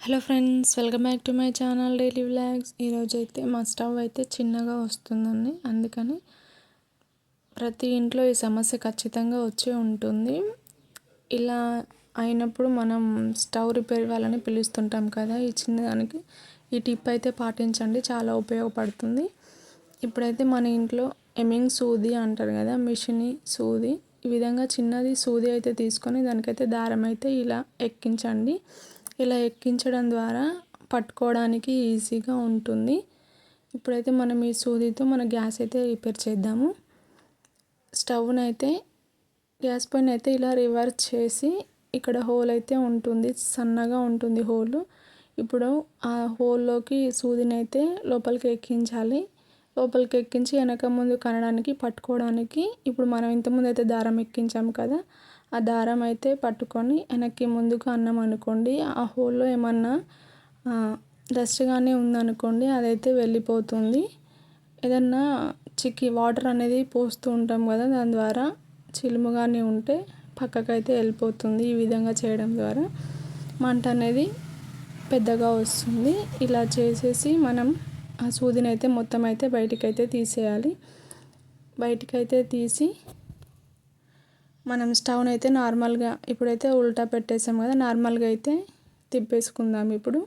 Hello friends welcome back to my channel daily vlogs. ఈరోజు అయితే మా స్టవ్ అయితే చిన్నగా వస్తుందండి. అందుకని ప్రతి ఇంట్లో ఈ సమస్య ఖచ్చితంగా వచ్చే ఉంటుంది. ఇలా అయినప్పుడు మనం స్టవ్ రిపేర్ వాళ్ళని పిలుస్తుంటాం కదా ఈ చిన్నదానికి. ఈ టిప్ అయితే పాటించండి చాలా ఉపయోగపడుతుంది. ఇప్పుడైతే మన ఇంట్లో ఎమింగ్ సూది అంటారు కదా మిషిని సూది. ఈ విధంగా చిన్నది సూది అయితే తీసుకొని దానికైతే దారం అయితే ఇలా ఎక్కించండి. ఇలా ఎక్కించడం ద్వారా పట్టుకోవడానికి ఈజీగా ఉంటుంది. ఇప్పుడైతే మనం ఈ సూదితో మన గ్యాస్ అయితే రిపేర్ చేద్దాము. స్టవ్ని అయితే గ్యాస్ పైన అయితే ఇలా రివర్స్ చేసి ఇక్కడ హోల్ అయితే ఉంటుంది. సన్నగా ఉంటుంది హోల్. ఇప్పుడు ఆ హోల్లోకి సూదినైతే అయితే లోపలికి ఎక్కించాలి. లోపలికి ఎక్కించి వెనక ముందు కనడానికి పట్టుకోవడానికి ఇప్పుడు మనం ఇంతకుముందు అయితే దారం ఎక్కించాము కదా ఆ దారం అయితే పట్టుకొని వెనక్కి ముందుకు అన్నం అనుకోండి. ఆ హోల్లో ఏమన్నా డస్ట్గానే ఉందనుకోండి అదైతే వెళ్ళిపోతుంది. ఏదన్నా చిక్కి వాటర్ అనేది పోస్తూ ఉంటాం కదా దాని ద్వారా చిలుముగానే ఉంటే పక్కకైతే వెళ్ళిపోతుంది ఈ విధంగా చేయడం ద్వారా. మంట అనేది పెద్దగా వస్తుంది. ఇలా చేసేసి మనం ఆ సూదిని అయితే మొత్తం అయితే బయటికైతే తీసేయాలి. బయటికైతే తీసి మనం స్టవ్ని అయితే నార్మల్గా ఇప్పుడైతే ఉల్టా పెట్టేసాం కదా నార్మల్గా అయితే తిప్పేసుకుందాం ఇప్పుడు.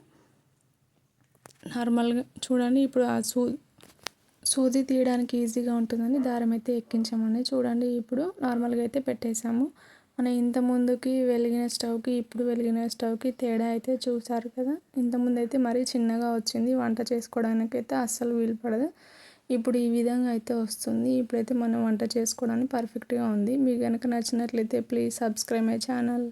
నార్మల్గా చూడండి ఇప్పుడు ఆ సూ సూది తీయడానికి ఈజీగా ఉంటుందని దారం అయితే ఎక్కించామండి. చూడండి ఇప్పుడు నార్మల్గా అయితే పెట్టేసాము. మన ఇంత ముందుకి వెలిగిన స్టవ్కి ఇప్పుడు వెలిగిన స్టవ్కి తేడా అయితే చూసారు కదా? ఇంతకుముందు అయితే మరీ చిన్నగా వచ్చింది వంట చేసుకోవడానికి అయితే అస్సలు వీలు పడదు. ఇప్పుడు ఈ విధంగా అయితే వస్తుంది. ఇప్పుడైతే మనం వంట చేసుకోవడానికి పర్ఫెక్ట్గా ఉంది. మీకు కనుక నచ్చినట్లయితే ప్లీజ్ సబ్స్క్రైబ్ మై ఛానల్.